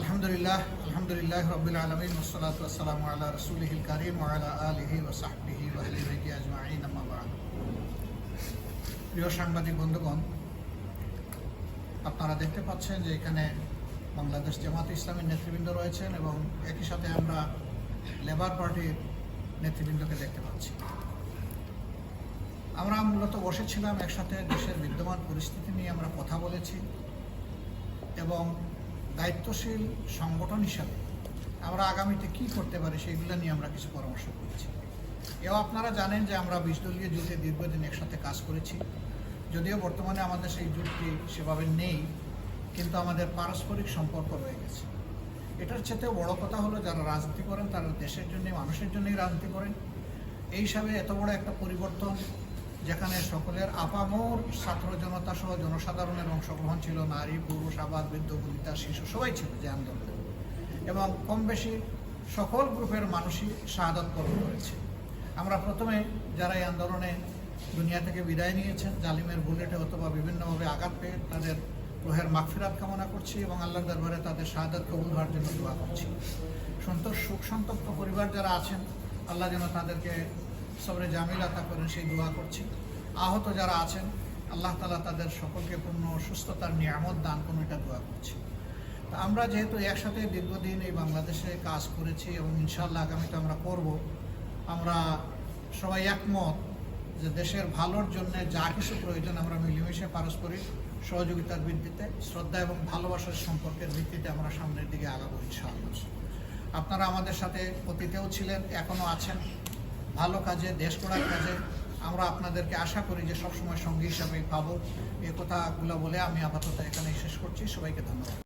আলহামদুলিল্লাহ আলহামদুলিল্লাহ রবিল আলমিন ওসলাত ওসালাম আল্লাহ রসুলহিল করিম ওয়ালা আলিহি ওসাহবিহি ওয়াহলিহি আজমাইন, আম্মা বা'দ। প্রিয় সাংবাদিক বন্ধুগণ, আপনারা দেখতে পাচ্ছেন যে এখানে বাংলাদেশ জামাত ইসলামের নেতৃবৃন্দ রয়েছেন এবং একই সাথে আমরা লেবার পার্টির নেতৃবৃন্দকে দেখতে পাচ্ছি আমরা মূলত বসেছিলাম একসাথে দেশের বিদ্যমান পরিস্থিতি নিয়ে আমরা কথা বলেছি এবং দায়িত্বশীল সংগঠন হিসাবে আমরা আগামীতে কি করতে পারি সেইগুলো নিয়ে আমরা কিছু পরামর্শ করেছি। এও আপনারা জানেন যে আমরা বিশ দলীয় জোটে দীর্ঘদিন একসাথে কাজ করেছি। যদিও বর্তমানে আমাদের সেই জোটটি সেভাবে নেই, কিন্তু আমাদের পারস্পরিক সম্পর্ক রয়ে গেছে। এটার চেয়েতেও বড় কথা হলো যারা রাজনীতি করেন তারা দেশের জন্য, মানুষের জন্যই রাজনীতি করেন। এই হিসাবে এত বড় একটা পরিবর্তন যেখানে সকলের আপামর ছাত্র জনতা সহ জনসাধারণের অংশগ্রহণ ছিল, নারী, পুরুষ, আবাদ, বৃদ্ধ বনিতা শিশু, সবাই ছিল যে আন্দোলনে। এবং কম বেশি সকল গ্রুপের মানুষই শাহাদত বরণ করেছে। আমরা প্রথমে যারা এই আন্দোলনে দুনিয়া থেকে বিদায় নিয়েছেন, জালিমের বুলেটে অথবা বিভিন্নভাবে আঘাত পেয়ে তাদের রোহের মাগফিরাত কামনা করছি এবং আল্লাহর দরবারে তাদের শাহাদত কবুল হওয়ার জন্য দোয়া করছি। সন্তোষ, সুখ, সন্তপ্ত পরিবার যারা আছেন, আল্লাহ যেন তাদেরকে সবরে জামিল আতা করেন, সেই দোয়া করছি। আহত যারা আছেন, আল্লাহ তালা তাদের সকলকে পূর্ণ সুস্থতার নিয়ামত দান করুন, এটা দোয়া করছি। আমরা যেহেতু একসাথে দীর্ঘদিন এই বাংলাদেশে কাজ করেছি এবং ইনশাল্লাহ আগামীতে আমরা করব, আমরা সবাই একমত যে দেশের ভালোর জন্য যা কিছু প্রয়োজন আমরা মিলেমিশে পারস্পরিক সহযোগিতার ভিত্তিতে, শ্রদ্ধা এবং ভালোবাসার সম্পর্কের ভিত্তিতে আমরা সামনের দিকে আগাবো ইনশাআল্লাহ। আপনারা আমাদের সাথে অতীতেও ছিলেন এখনও আছেন। ভালো কাজে, দেশ করার কাজে, আমরা আপনাদেরকে আশা করি যে সবসময় সঙ্গী হিসাবে পাবো। এ কথাগুলো বলে আমি আপাতত এখানেই শেষ করছি। সবাইকে ধন্যবাদ।